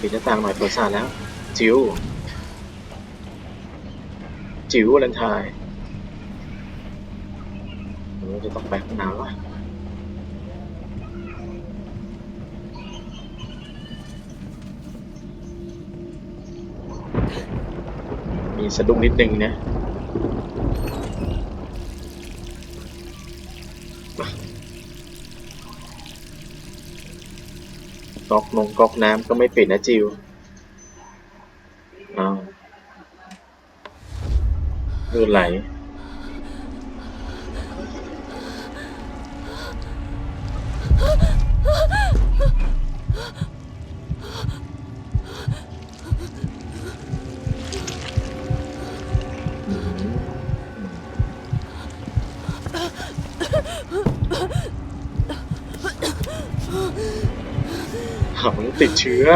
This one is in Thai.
ปิดหน้าต่างหน่อยเปิดสาแล้ว จิ๋วจิ๋ววาเลนไทน์เราจะต้องไปห้องน้ำวะมีสะดุ้งนิดนึงนะ ก๊อกนงก๊อกน้ำก็ไม่ปิดนะจิวอ้าวเลือดไหล หาติดเชื้อ